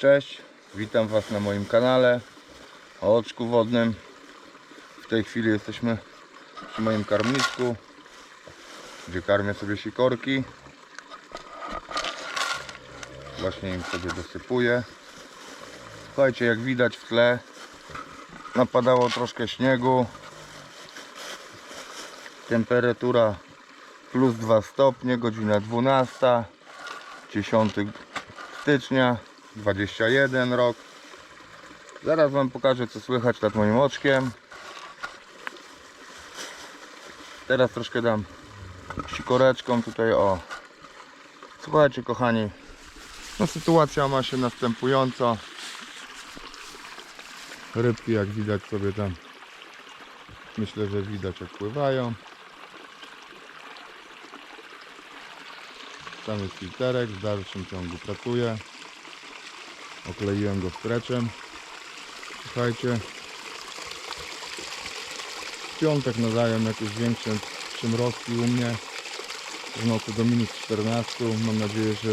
Cześć, witam Was na moim kanale o oczku wodnym. W tej chwili jesteśmy przy moim karmnisku, gdzie karmię sobie sikorki. Właśnie im sobie dosypuję. Słuchajcie, jak widać w tle, napadało troszkę śniegu. Temperatura plus 2 stopnie, godzina 12, 10 stycznia 21 rok. Zaraz Wam pokażę co słychać nad moim oczkiem. Teraz troszkę dam sikoreczką tutaj o. Słuchajcie kochani, no sytuacja ma się następująco. Rybki jak widać sobie tam myślę, że widać jak pływają. Tam jest filterek, w dalszym ciągu pracuje. Okleiłem go streczem. Słuchajcie. W piątek nadają jakieś większe przymrozki u mnie. W nocy do minus 14. Mam nadzieję, że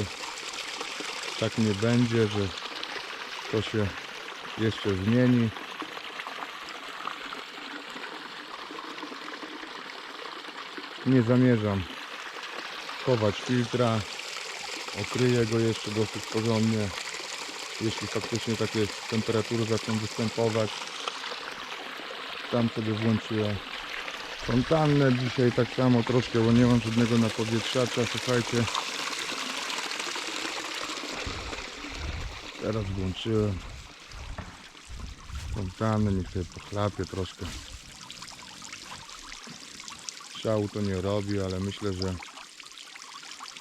tak nie będzie, że to się jeszcze zmieni. Nie zamierzam chować filtra. Okryję go jeszcze dosyć porządnie. Jeśli faktycznie takie temperatury zaczną występować. Tam sobie włączyłem fontannę dzisiaj tak samo troszkę, bo nie mam żadnego napowietrzacza. Słuchajcie. Teraz włączyłem fontannę, niech sobie pochlapie troszkę. Szału to nie robi, ale myślę, że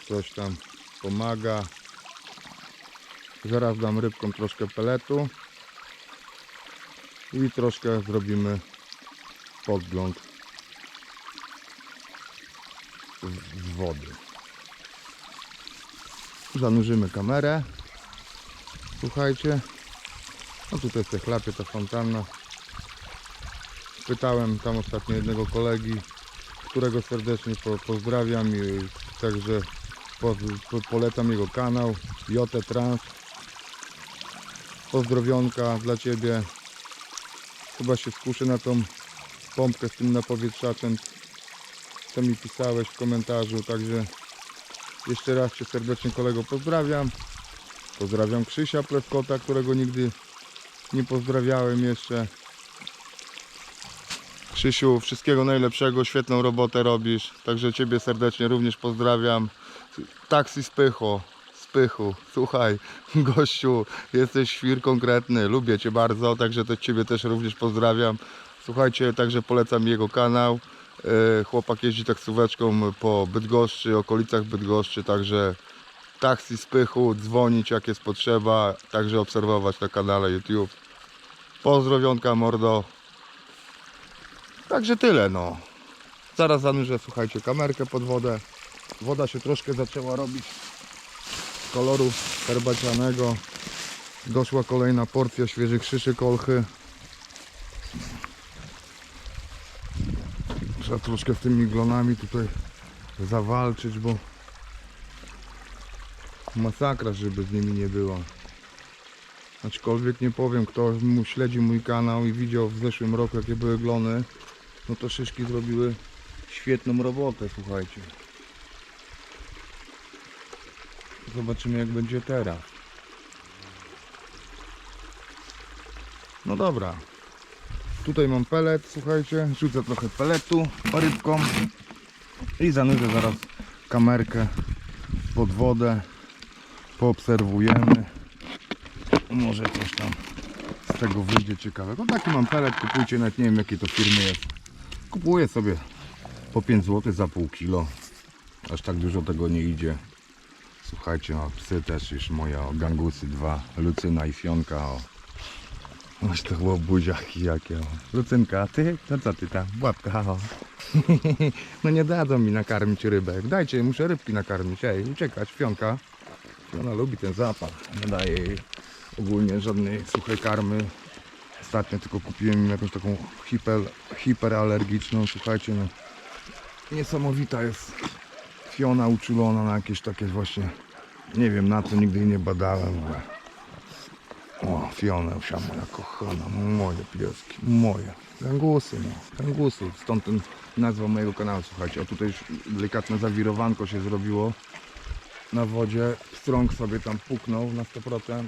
coś tam pomaga. Zaraz dam rybkom troszkę peletu i troszkę zrobimy podgląd z, wody. Zanurzymy kamerę. Słuchajcie. No tutaj sobie chlapie ta fontanna. Pytałem tam ostatnio jednego kolegi, którego serdecznie po, pozdrawiam i także po, po, polecam jego kanał JT Trans. Pozdrowionka dla Ciebie. Chyba się skuszę na tą pompkę z tym napowietrzaczem, co mi pisałeś w komentarzu. Także jeszcze raz Cię serdecznie kolego pozdrawiam. Pozdrawiam Krzysia Pleskota, którego nigdy nie pozdrawiałem jeszcze. Krzysiu, wszystkiego najlepszego, świetną robotę robisz. Także Ciebie serdecznie również pozdrawiam. Taksi Spycho, Spychu, słuchaj, gościu, jesteś świr konkretny, lubię Cię bardzo, także to Ciebie też również pozdrawiam. Słuchajcie, także polecam jego kanał. E, Chłopak jeździ taksóweczką po Bydgoszczy, okolicach Bydgoszczy, także taksi Spychu, dzwonić jak jest potrzeba, także obserwować na kanale YouTube. Pozdrowionka mordo. Także tyle no. Zaraz zanurzę, słuchajcie, kamerkę pod wodę. Woda się troszkę zaczęła robić koloru herbacianego. Doszła kolejna porcja świeżych szyszy kolchy. Trzeba troszkę z tymi glonami tutaj zawalczyć, bo masakra, żeby z nimi nie było. Aczkolwiek nie powiem, kto mu śledzi mój kanał i widział w zeszłym roku jakie były glony, no to szyszki zrobiły świetną robotę, słuchajcie. Zobaczymy jak będzie teraz. No dobra. Tutaj mam pelet, słuchajcie. Rzucę trochę peletu rybką. I zanurzę zaraz kamerkę pod wodę. Poobserwujemy. Może coś tam z tego wyjdzie ciekawego. Taki mam pelet, kupujcie, nawet nie wiem jakiej to firmy jest. Kupuję sobie po 5 zł za pół kilo. Aż tak dużo tego nie idzie. Słuchajcie, no psy też już moje, o, gangusy dwa, Lucyna i Fionka, o. Masz te łobuziaki jakie, o. Lucynka, ty? No co ty tam? Łapka, o. No nie dadzą mi nakarmić rybek. Dajcie, muszę rybki nakarmić, ej, uciekać, Fionka. Ona lubi ten zapach, nie daje jej ogólnie żadnej suchej karmy. Ostatnio tylko kupiłem im jakąś taką hiper, hiperallergiczną, słuchajcie, no. Niesamowita jest Fiona uczulona na jakieś takie właśnie, nie wiem na co, nigdy nie badałem, ale O, Fioneusia moja kochana, moje pieski, moje. Gangusy, no. Stąd ten nazwa mojego kanału, słuchajcie. O tutaj już delikatne zawirowanko się zrobiło na wodzie. Strąg sobie tam puknął na 100%.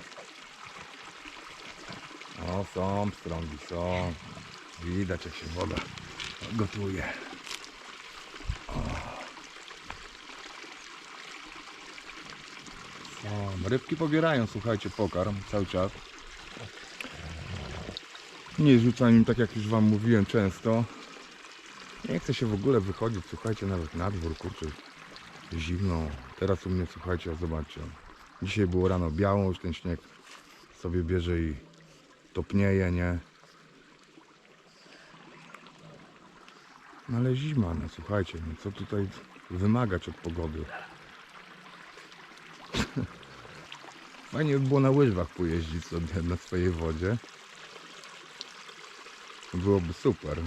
O, są pstrągi, są. Widać jak się woda gotuje. O, rybki pobierają, słuchajcie, pokarm cały czas. Nie rzucam im tak jak już wam mówiłem często. Nie chcę się w ogóle wychodzić, słuchajcie, nawet na dwór, kurczę, zimno. Teraz u mnie, słuchajcie, zobaczcie. Dzisiaj było rano biało, już ten śnieg sobie bierze i topnieje, nie? No ale zima, no słuchajcie, no co tutaj wymagać od pogody? Fajnie by było na łyżwach pojeździć sobie na swojej wodzie. Byłoby super.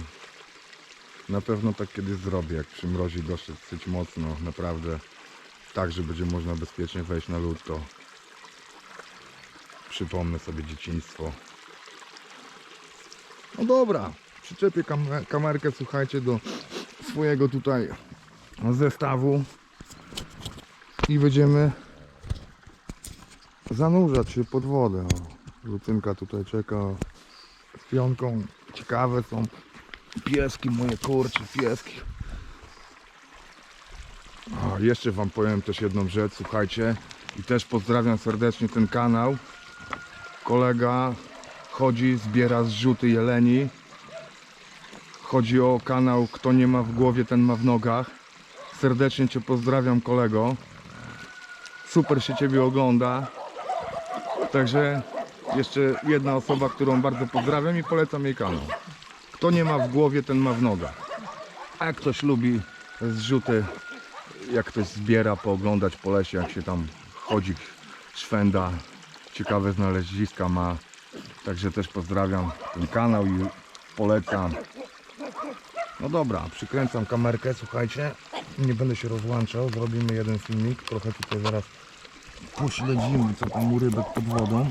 Na pewno tak kiedyś zrobię, jak przymrozi dosyć mocno, naprawdę. Tak, że będzie można bezpiecznie wejść na lód, to przypomnę sobie dzieciństwo. No dobra, przyczepię kam kamerkę, słuchajcie, do swojego tutaj zestawu i będziemy zanurzać się pod wodę. O, Lucynka tutaj czeka z pionką. Ciekawe są pieski, moje kurcze, pieski. A, jeszcze Wam powiem też jedną rzecz, słuchajcie. I też pozdrawiam serdecznie ten kanał. Kolega chodzi, zbiera zrzuty jeleni. Chodzi o kanał Kto nie ma w głowie, ten ma w nogach. Serdecznie Cię pozdrawiam kolego. Super się Ciebie ogląda. Także jeszcze jedna osoba, którą bardzo pozdrawiam i polecam jej kanał. Kto nie ma w głowie, ten ma w nogach. A jak ktoś lubi zrzuty, jak ktoś zbiera, pooglądać po lesie, jak się tam chodzi, szwenda, ciekawe znaleziska ma. Także też pozdrawiam ten kanał i polecam. No dobra, przykręcam kamerkę, słuchajcie. Nie będę się rozłączał, zrobimy jeden filmik. Trochę tutaj zaraz pośledzimy, co tam u rybek pod wodą.